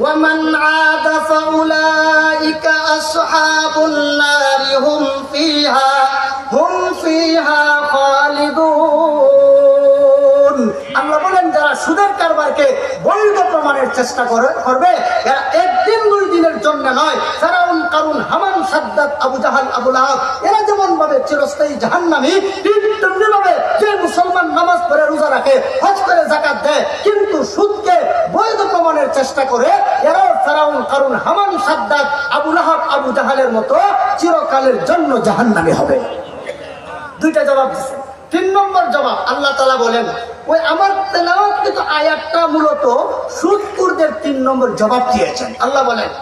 ومن عاد فأولئك أصحاب النار هم فيها هم فيها خالدون আল্লাহ বলেন যারা সুদের কারবারকে বৈধ প্রমাণের চেষ্টা করে করবে এরা একদিন দুই দিনের জন্য নয় ফেরাউন কারুন হামান সাদ্দাত আবু জাহাল আবু লাহাব এরা যেমন ভাবে চিরস্থায়ী জাহান্নামী ঠিক তেমনি ভাবে যে মুসলমান নামাজ পড়ে রোজা রাখে হজ করে জাকাত দেয় কিন্তু সুদকে বৈধ প্রমাণের চেষ্টা করে এরাও ফেরাউন কারুন হামান সাদ্দাত আবু লাহাব আবু জাহালের মতো চিরকালের জন্য জাহান্নামী হবে দুইটা জবাব দিচ্ছে তিন নম্বর জবাব আল্লাহ তালা বলেন ওই আমার তেলাওয়াত কিন্তু আয়াতটা মূলত সুদকুরদের তিন নম্বর জবাব দিয়েছেন আল্লাহ বলেন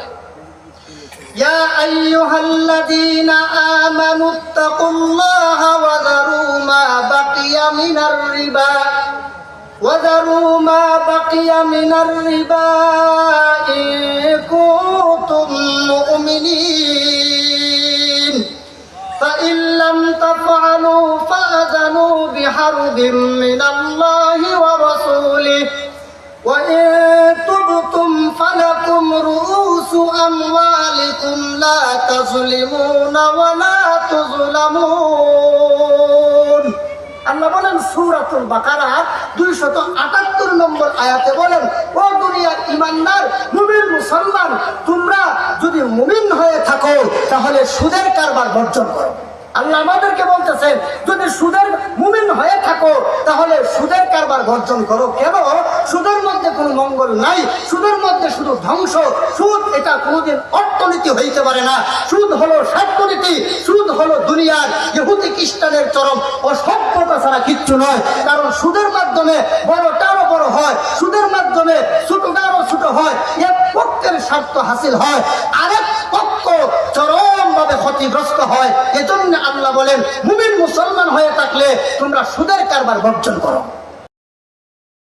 يا أيها الذين آمنوا اتقوا الله وذروا ما بقي من الربا وذروا ما بقي من الربا إن كنتم مؤمنين فإن لم تفعلوا فأذنوا بحرب من الله ورسوله وإن تبتم فلكم رؤوس أموالكم لا تظلمون ولا تظلمون আল্লাহ বলেন সুরাতুল বাকারা দুইশত আটাত্তর নম্বর আয়াতে বলেন, ও দুনিয়ার ইমানদার মুমিন মুসলমান, তোমরা যদি মুমিন হয়ে থাকো, তাহলে সুদের কারবার বর্জন করো। আল্লাহ আমাদেরকে বলতেছেন, যদি সুদের মুমিন হয়ে থাকো, তাহলে সুদের কারবার বর্জন করো। কেন? সুদের মধ্যে কোনো মঙ্গল নাই, সুদের মধ্যে শুধু ধ্বংস। সুদ এটা কোনোদিন অর্থনীতি হইতে পারে না। সুদ হলো স্বার্থনীতি, সুদ হলো দুনিয়ার ইহুদি খ্রিস্টানের চরম অসভ্যতা ছাড়া কিচ্ছু নয়। কারণ সুদের মাধ্যমে বড়টারও বড় হয়, সুদের মাধ্যমে ছোটটারও ছোট হয়, এক পক্ষের স্বার্থ হাসিল হয়, আরেক পক্ষ চরমভাবে ক্ষতিগ্রস্ত হয়। এজন্য আল্লাহ বলেন, মুমিন মুসলমান হয়ে থাকলে তোমরা সুদের কারবার বর্জন করো।